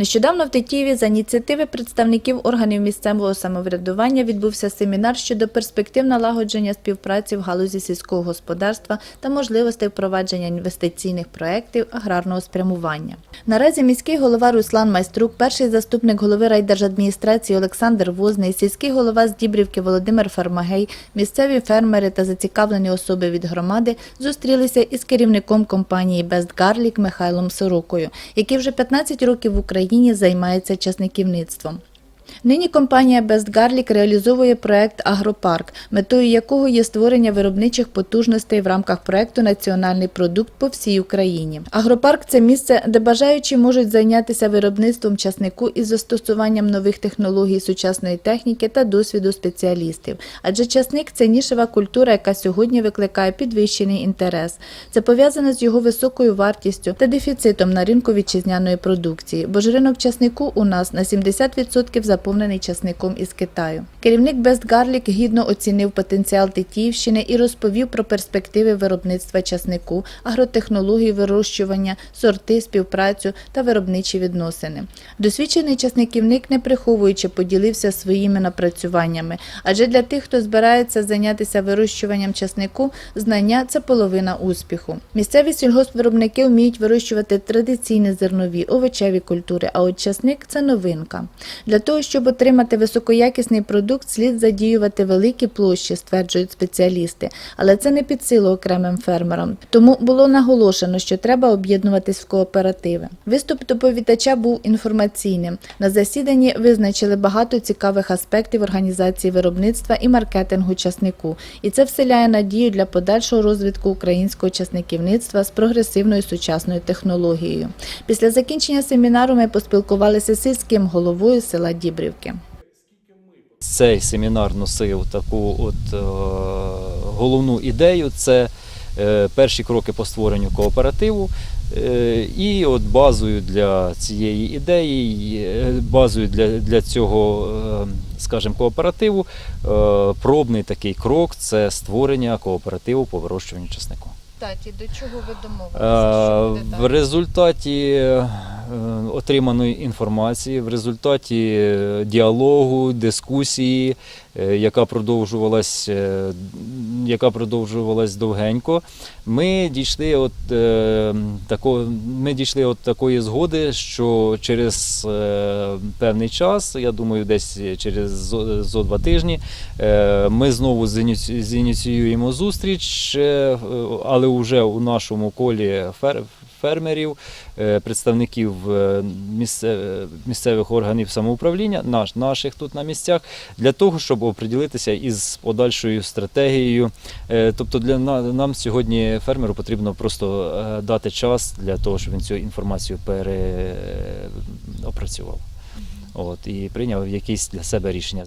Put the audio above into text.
Нещодавно в Тетіїві за ініціативи представників органів місцевого самоврядування відбувся семінар щодо перспектив налагодження співпраці в галузі сільського господарства та можливостей впровадження інвестиційних проєктів аграрного спрямування. Наразі міський голова Руслан Майструк, перший заступник голови райдержадміністрації Олександр Возний, сільський голова з Дібрівки Володимир Фармагей, місцеві фермери та зацікавлені особи від громади зустрілися із керівником компанії Best Garlic Михайлом Сорокою, який вже 15 років в Україні займається часниківництвом. Нині компанія Best Garlic реалізовує проект Агропарк, метою якого є створення виробничих потужностей в рамках проекту Національний продукт по всій Україні. Агропарк це місце, де бажаючі можуть зайнятися виробництвом часнику із застосуванням нових технологій сучасної техніки та досвіду спеціалістів. Адже часник це нішева культура, яка сьогодні викликає підвищений інтерес. Це пов'язано з його високою вартістю та дефіцитом на ринку вітчизняної продукції, бо ж ринок часнику у нас на 70% заповнений часником із Китаю. Керівник Best Garlic гідно оцінив потенціал Тетіївщини і розповів про перспективи виробництва часнику, агротехнології вирощування, сорти, співпрацю та виробничі відносини. Досвідчений часниківник, не приховуючи, поділився своїми напрацюваннями, адже для тих, хто збирається зайнятися вирощуванням часнику, знання це половина успіху. Місцеві сільгоспвиробники вміють вирощувати традиційні зернові, овочеві культури, а от часник це новинка. Для того, щоб отримати високоякісний продукт, слід задіювати великі площі, стверджують спеціалісти, але це не під силу окремим фермерам. Тому було наголошено, що треба об'єднуватись в кооперативи. Виступ доповідача був інформаційним. На засіданні визначили багато цікавих аспектів організації виробництва і маркетингу часнику, і це вселяє надію для подальшого розвитку українського часниківництва з прогресивною сучасною технологією. Після закінчення семінару ми поспілкувалися з сільським головою села Дібрівки. Цей семінар носив таку от е, головну ідею: це е, перші кроки по створенню кооперативу. Е, і от базою для цієї ідеї, базою для, для цього, е, скажімо, кооперативу, е, пробний такий крок це створення кооперативу по вирощуванню часнику. Так, і до чого ви Е, В результаті отриманої інформації, в результаті е, діалогу, дискусії, е, яка продовжувалась, е, яка продовжувалась довгенько, ми дійшли от, тако, ми дійшли от такої згоди, що через певний час, я думаю, десь через зо, два тижні, ми знову зініці- зініціюємо зустріч, але вже у нашому колі фер, фермерів, е, представників е, місцевих органів самоуправління, наш, наших тут на місцях, для того, щоб оприділитися із подальшою стратегією. Е, Тобто для нам сьогодні фермеру потрібно просто дати час для того, щоб він цю інформацію переопрацював. От, і прийняв якісь для себе рішення.